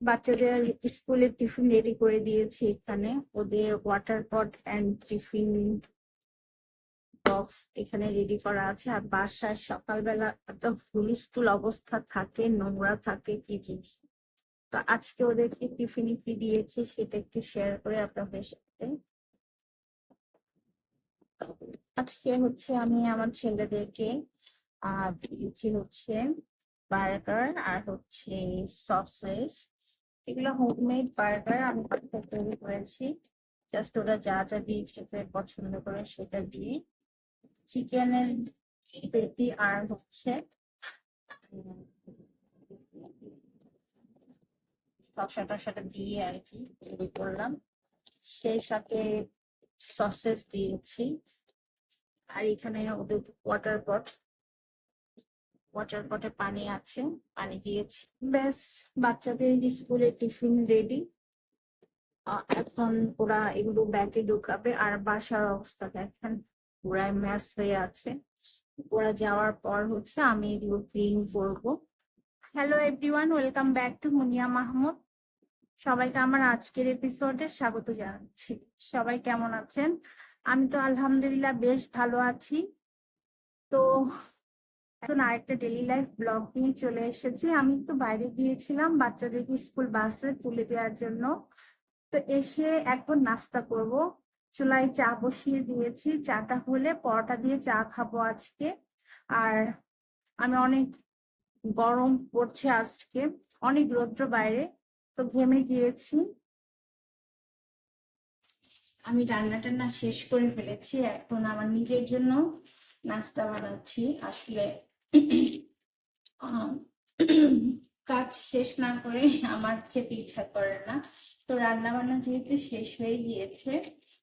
বাচ্চাদের স্কুলের tiffin ready করে দিয়েছি এখানে। ওদের water pot and tiffin box এখানে রেডি করা আছে। আর বাসায় সকালবেলা এত হুলস্থুল অবস্থা থাকে, নোংরা থাকে কি জিনিস। তো আজকে ওদেরকে টিফিনে কি দিয়েছি সেটা একটু শেয়ার করে আপনাদের সাথে। আজকে হচ্ছে আমি আমার ছেলেদেরকে দিয়েছি হচ্ছে বার্গার আর হচ্ছে সসেস এগুলো হোমমেড বার্গার আমি বাসায় তৈরি করেছি। জাস্ট ওরা যা যা দিয়ে খেতে পছন্দ করে সেটা দিয়ে। চিকেনের পেটি আর হচ্ছে শসা টসাটা দিয়ে আর কি তৈরি করলাম। সেই সাথে সসেস দিয়েছি। আর এখানে ওদের ওয়াটার পট ওয়াটার পটে পানি আছে, পানি দিয়েছি। ব্যাস, বাচ্চাদের স্কুলে টিফিন রেডি। এখন ওরা এগুলো ব্যাগে ঢুকাবে আর বাসার অবস্থা দেখেন, পুরাই ম্যাস হয়ে আছে। ওরা যাওয়ার পর হচ্ছে আমি এগুলো ক্লিন করব। Hello everyone welcome back to Muniya Mahmud সবাইকে আমার আজকের এপিসোডে স্বাগত জানাচ্ছি। সবাই কেমন আছেন? আমি তো আলহামদুলিল্লাহ বেশ ভালো আছি। তো এখন আরেকটা ডেলি লাইফ ব্লগ নিয়ে চলে এসেছি। আমি একটু বাইরে গিয়েছিলাম বাচ্চাদেরকে স্কুল বাসে তুলে দেওয়ার জন্য। তো এসে এখন নাস্তা করব। চুলায় চা বসিয়ে দিয়েছি। চাটা হলে পরোটা দিয়ে চা খাব আজকে। আর আমি অনেক গরম পড়ছে আজকে, অনেক রৌদ্র বাইরে, তো ঘেমে গিয়েছি। আমি রান্না টান্না শেষ করে ফেলেছি। এখন আমার নিজের জন্য নাস্তা বানাচ্ছি। আসলে কাজ শেষ না করে আমার খেতে ইচ্ছা করে না। তো রান্না বান্না যেহেতু শেষ হয়ে গিয়েছে,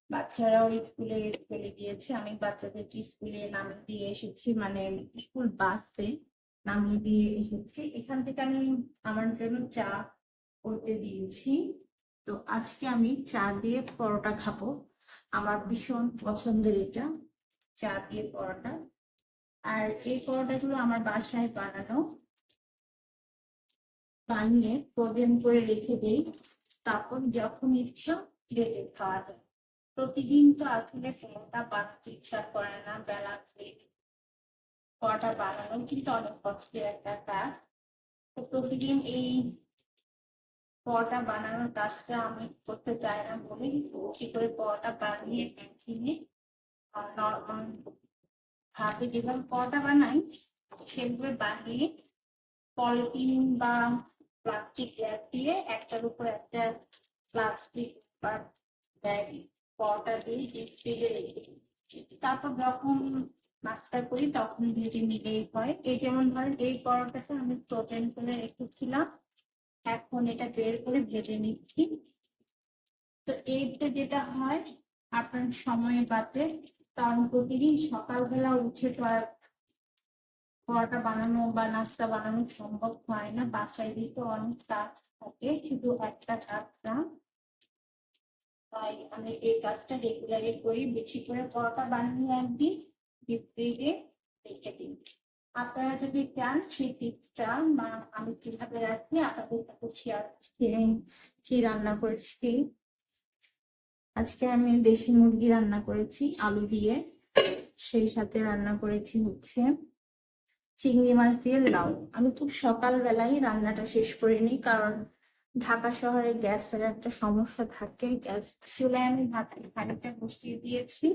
বাচ্চারাও স্কুলে চলে গিয়েছে। আমি বাচ্চাদেরকে স্কুলে নামিয়ে দিয়ে এসেছি মানে স্কুল বাসে নামিয়ে দিয়ে এসেছি। এখান থেকে আমি আমার জন্য চা করতে দিয়েছি। তো আজকে আমি চা দিয়ে পরোটা খাব। আমার ভীষণ পছন্দের এটা। চা দিয়ে পরোটা। আর এই পরোটাগুলো আমার বাসায় বানানো। বানিয়ে প্রোগ্রাম করে রেখে দেই। তারপর যখন ইচ্ছা ভেজে খাওয়া যায়। প্রতিদিন তো আসলে পরোটা বানাতে ইচ্ছা করে না, বেলা পরোটা বানানো কিন্তু অনেক কষ্টের একটা কাজ। তো প্রতিদিন এই পরোটা বানানোর কাজটা আমি করতে চাই না বলে করে পরোটা বানিয়ে নর্মাল ভাবে যেভাবে পরোটা বানাই, সেভাবে বানিয়ে পলিথিন বা প্লাস্টিক ব্যাগ দিয়ে একটার উপর একটা প্লাস্টিক বা ব্যাগ পরোটা দিয়ে ডিপ ফ্রিজে। তারপর যখন নাস্তা করি, তখন ভেজে নিলেই হয়। এই যেমন ধরেন, এই পরোটাটা আমি প্রোটেন করে রেখেছিলাম। এখন এটা বের করে ভেজে নিচ্ছি। তো এইটা যেটা হয়, আপনার সময় বাতে কারণ প্রতিদিন সকালবেলা উঠে পরোটা বানানো বা নাস্তা বানানো সম্ভব হয় না। বাসায় দিতে অনেক কাজ থাকে, শুধু একটা কাজ না। তাই আমি এই কাজটা রেগুলারই করি। বেশি করে পরোটা বানিয়ে একদিন ডিপ রেখে দিই। আপনারা যদি চান সেই টিপসটা আমি কীভাবে রাখি আপনাদের সাথে শেয়ার কি রান্না করেছি। আজকে আমি দেশি মুরগি রান্না করেছি, আলু দিয়ে। সেই সাথে রান্না করেছি হচ্ছে চিংড়ি মাছ দিয়ে লাউ। আমি খুব সকালবেলায় রান্নাটা শেষ করে নিই, কারণ ঢাকা শহরে গ্যাসের একটা সমস্যা থাকে। গ্যাস চুলায় আমি ভাত খানিকটা বসিয়ে দিয়েছি।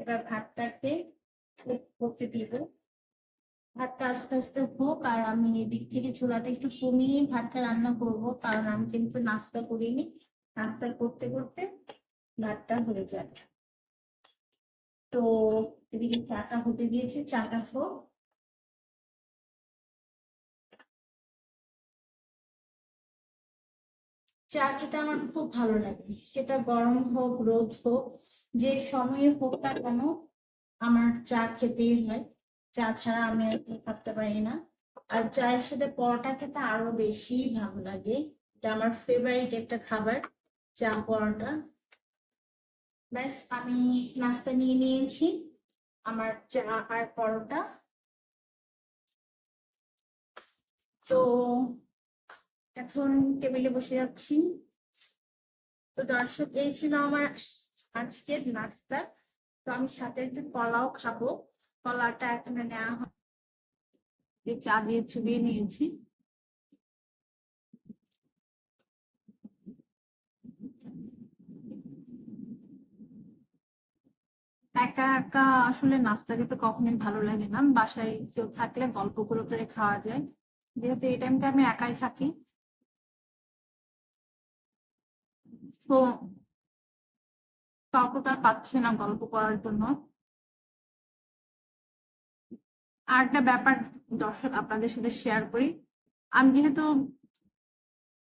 এবার ভাতটাকে করতে দিব। ভাতটা আস্তে আস্তে হোক, আর আমি এদিক থেকে চুলাটা একটু কমিয়ে ভাতটা রান্না করব, কারণ আমি যেহেতু নাস্তা করিনি, নাস্তা করতে করতে ভাতটা হয়ে যাবে তো এদিকে চাটা হতে দিয়েছে, চাটা হোক। চা খেতে আমার খুব ভালো লাগে। সেটা গরম হোক, রোদ হোক, যে সময়ে হোক না কেন আমার চা খেতেই হয়। চা ছাড়া আমি আর থাকতে পারি না। আর চায়ের সাথে পরোটা খেতে আরও বেশি ভালো লাগে। এটা আমার ফেভারিট একটা খাবার, চা পরোটা। ব্যাস, আমি নাস্তা নিয়ে নিয়েছি। আমার চা আর পরোটা। তো এখন টেবিলে বসে যাচ্ছি। তো দর্শক, এই ছিল আমার আজকের নাস্তা। তো আমি সাথে একটু কলাও খাব। কলাটা এখানে নেওয়া হয়। চা দিয়ে চুবিয়ে নিয়েছি। একা একা আসলে নাস্তা খেতে কখনোই ভালো লাগে না। বাসায় কেউ থাকলে গল্প করে করে খাওয়া যায়। যেহেতু এই টাইমটা আমি একাই থাকি। তো কাউকে পাচ্ছে না গল্প করার জন্য। আর একটা ব্যাপার দর্শক আপনাদের সাথে শেয়ার করি। আমি যেহেতু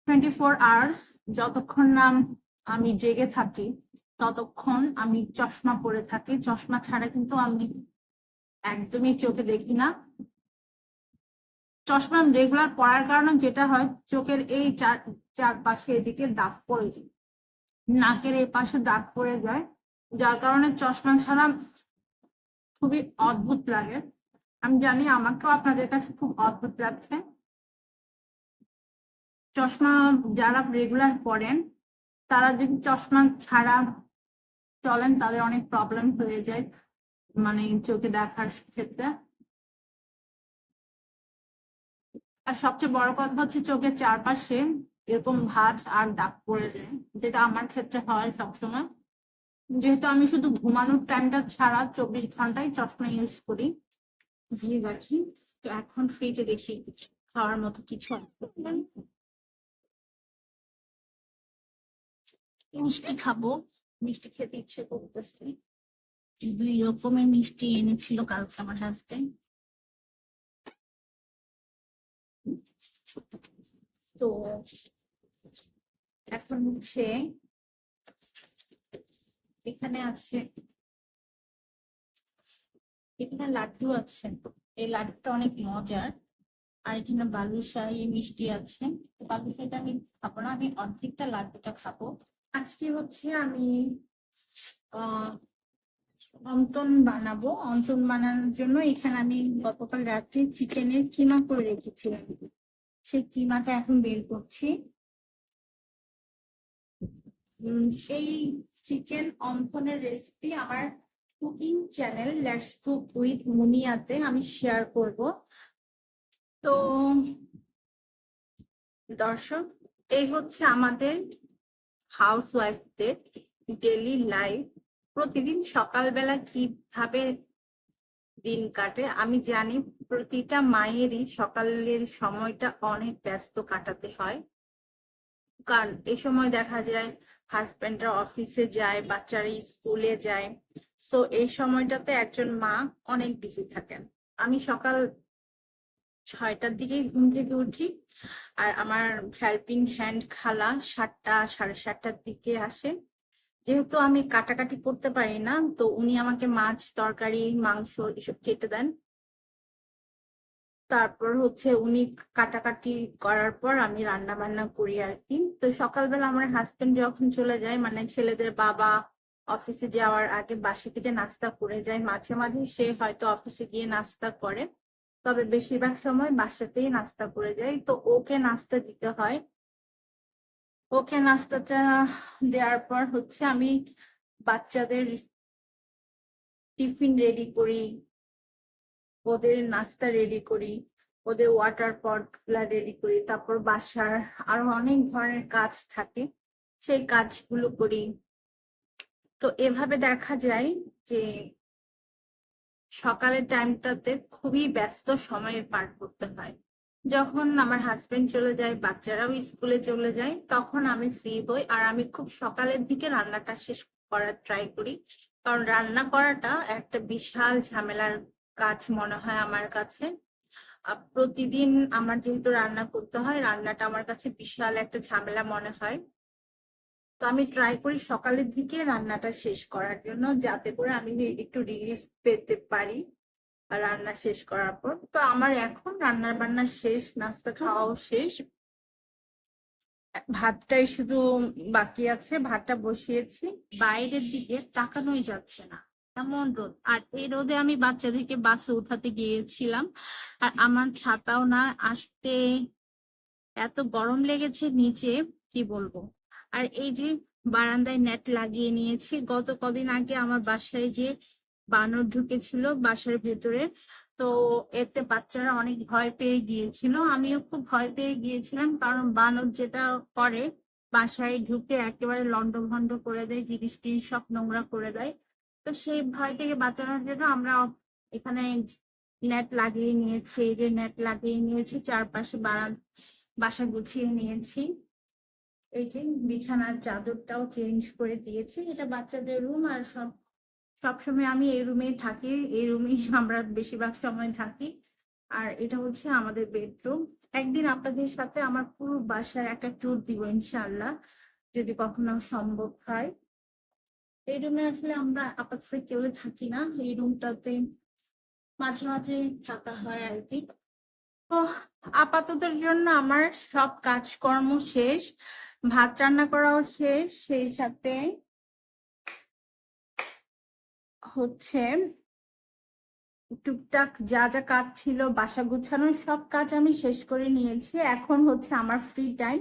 টোয়েন্টি ফোর আওয়ার্স যতক্ষণ না আমি জেগে থাকি ততক্ষণ আমি চশমা পরে থাকি। চশমা ছাড়া কিন্তু আমি একদমই চোখে দেখি না। চশমা রেগুলার পরার কারণে যেটা হয়, চোখের এই চার, চারপাশে এদিকে দাগ পড়ে যায়। নাকের এই পাশে দাগ পড়ে যায়। যার কারণে চশমা ছাড়া খুবই অদ্ভুত লাগে। আমি জানি আমাকেও আপনাদের কাছে খুব অদ্ভুত লাগছে। চশমা যারা রেগুলার পরেন, তারা যদি চশমা ছাড়া চলেন তাদের অনেক প্রবলেম হয়ে যায় মানে চোখে দেখার ক্ষেত্রে। আর সবচেয়ে বড় কথা হচ্ছে চোখের চারপাশে এরকম ভাঁজ আর দাগ পড়ে যায় যেটা আমার ক্ষেত্রে হয় সবসময়। যেহেতু আমি শুধু ঘুমানোর টাইমটা ছাড়া চব্বিশ ঘন্টায় চশমা ইউজ করি। দিয়ে রাখি। তো এখন ফ্রিজে দেখি খাওয়ার মতো কিছু মিষ্টি খাব। মিষ্টি খেতে ইচ্ছে করতেছে। দুই রকমের মিষ্টি এনেছিল কালকে আমার হাজবেন্ড তো এখন হচ্ছে এখানে আছে, এখানে লাড্ডু আছে। এই লাড্ডুটা অনেক মজার। আর এখানে বালুশাহী মিষ্টি আছে। বালুশাহিটা আমি খাব না, আমি অর্ধেকটা লাড্ডুটা খাব। আজকে হচ্ছে আমি অন্তন বানাবো। অন্তন বানানোর জন্য এখানে আমি গতকাল রাত্রে চিকেনের কিমা করে রেখেছিলাম। সেই কিমাটা এখন বের করছি। এই চিকেন অন্তনের রেসিপি আমার cooking channel let's cook with মুনিয়াতে আমি শেয়ার করব। তো দর্শক, এই হচ্ছে আমাদের হাউস ওয়াইফদের ডেলি লাইফ, প্রতিদিন সকালবেলা কীভাবে দিন কাটে, আমি জানি প্রতিটা মায়েরই সকালের সময়টা অনেক ব্যস্ত কাটাতে হয়। কারণ এই সময় দেখা যায় হাজবেন্ডরা অফিসে যায়, বাচ্চারা স্কুলে যায়। সো এই সময়টাতে একজন মা অনেক বিজি থাকেন। আমি সকাল ছয়টার দিকেই ঘুম থেকে উঠি। আর আমার হেল্পিং হ্যান্ড খালা সাতটা, সাড়ে সাতটার দিকে আসে। যেহেতু আমি কাটাকাটি করতে পারি না, তো উনি আমাকে মাছ, তরকারি, মাংস এসব কেটে দেন। তারপর হচ্ছে উনি কাটাকাটি করার পর আমি রান্না বান্না করি আর কি। তো সকালবেলা আমার হাজবেন্ড যখন চলে যায় মানে ছেলেদের বাবা অফিসে যাওয়ার আগে বাসি থেকে নাস্তা করে যায়। মাঝে মাঝে সে হয়তো অফিসে গিয়ে নাস্তা করে। তবে বেশিরভাগ সময় বাসাতেই নাস্তা করে যাই। তো ওকে নাস্তা দিতে হয়। ওকে নাস্তাটা দেওয়ার পর হচ্ছে আমি বাচ্চাদের টিফিন রেডি করি। ওদের নাস্তা রেডি করি। ওদের ওয়াটার পটগুলা রেডি করি। তারপর বাসার আরও অনেক ধরনের কাজ থাকে। সেই কাজগুলো করি। তো এভাবে দেখা যায় যে সকালের টাইমটাতে খুবই ব্যস্ত সময় পার করতে হয়। যখন আমার হাজবেন্ড চলে যায়, বাচ্চারাও স্কুলে চলে যায়, তখন আমি ফ্রি হই আর আমি খুব সকালের দিকে রান্নাটা শেষ করার ট্রাই করি। কারণ রান্না করাটা একটা বিশাল ঝামেলার কাজ মনে হয় আমার কাছে। প্রতিদিন আমার যেহেতু রান্না করতে হয়, রান্নাটা আমার কাছে বিশাল একটা ঝামেলা মনে হয়। তো আমি ট্রাই করি সকালের দিকে রান্নাটা শেষ করার জন্য যাতে করে আমি একটু রিলিফ পেতে পারি। আর রান্না শেষ করার পর তো আমার এখন রান্নার বান্না শেষ নাস্তা খাওয়াও শেষ। ভাতটাই শুধু বাকি আছে ভাতটা বসিয়েছি। বাইরের দিকে তাকানোই যাচ্ছে না এমন রোদ। আর এই রোদে আমি বাচ্চাদেরকে বাসে উঠাতে গিয়েছিলাম আর আমার ছাতাও না আসতে এত গরম লেগেছে নিচে কি বলব? আর এই যে বারান্দায় নেট লাগিয়ে নিয়েছি, গত কদিন আগে আমার বাসায় যে বানর ঢুকেছিল বাসার ভেতরে, তো এতে বাচ্চারা অনেক ভয় পেয়ে গিয়েছিল। আমিও খুব ভয় পেয়ে গিয়েছিলাম কারণ বানর যেটা করে বাসায় ঢুকে একেবারে লন্ডভন্ড করে দেয় জিনিস টিনিস সব নোংরা করে দেয়। তো সেই ভয় থেকে বাঁচানোর জন্য আমরা এখানে নেট লাগিয়ে নিয়েছি, এই যে নেট লাগিয়ে নিয়েছি, চারপাশে বাসা গুছিয়ে নিয়েছি। এই যে বিছানার চাদরটাও চেঞ্জ করে দিয়েছি। এটা বাচ্চাদের রুম আর সব সবসময় আমি এই রুমেই থাকি, এই রুমেই আমরা বেশিরভাগ সময় থাকি। আর এটা হচ্ছে আমাদের বেডরুম একদিন আপনাদের সাথে আমার পুরো বাসার একটা ট্যুর দিব ইনশাআল্লাহ, যদি কখনো সম্ভব হয়। এই রুমে আসলে আমরা আপাতত কেউ থাকি না। এই রুমটাতে মাঝে মাঝে থাকা হয় আর কি। তো আপাততের জন্য আমার সব কাজকর্ম শেষ। ভাত রান্না করাও শেষ, সেই সাথে হচ্ছে টুকটাক যা যা কাজ ছিল, বাসা গুছানোর সব কাজ আমি শেষ করে নিয়েছি। এখন হচ্ছে আমার ফ্রি টাইম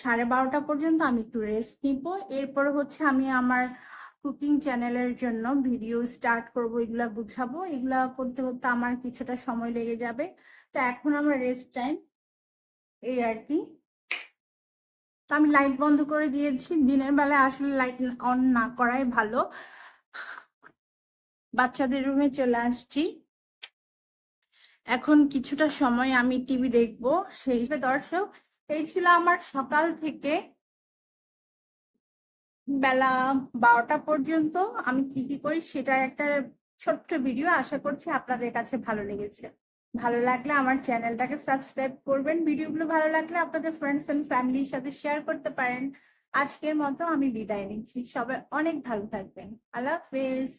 সাড়ে বারোটা পর্যন্ত আমি একটু রেস্ট নিব। এরপর হচ্ছে আমি আমার কুকিং চ্যানেলের জন্য ভিডিও স্টার্ট করব, এগুলা গুছাবো। এগুলা করতে করতে আমার কিছুটা সময় লেগে যাবে। তো এখন আমার রেস্ট টাইম এই আর কি। তো আমি লাইট বন্ধ করে দিয়েছি। দিনের বেলায় আসলে লাইট অন না করাই ভালো। বাচ্চাদের রুমে চলে আসছি। এখন কিছুটা সময় আমি টিভি দেখব। সেই হিসেবে দর্শক, এই ছিল আমার সকাল থেকে বেলা বারোটা পর্যন্ত। আমি কি কি করি সেটার একটা ছোট্ট ভিডিও আশা করছি আপনাদের কাছে ভালো লেগেছে। ভালো লাগলে আমার চ্যানেলটাকে সাবস্ক্রাইব করবেন। ভিডিওগুলো ভালো লাগলে আপনাদের ফ্রেন্ডস এন্ড ফ্যামিলির সাথে শেয়ার করতে পারেন। আজকের মতো আমি বিদায় নিচ্ছি। সবাই অনেক ভালো থাকবেন। আল্লাহ হাফেজ।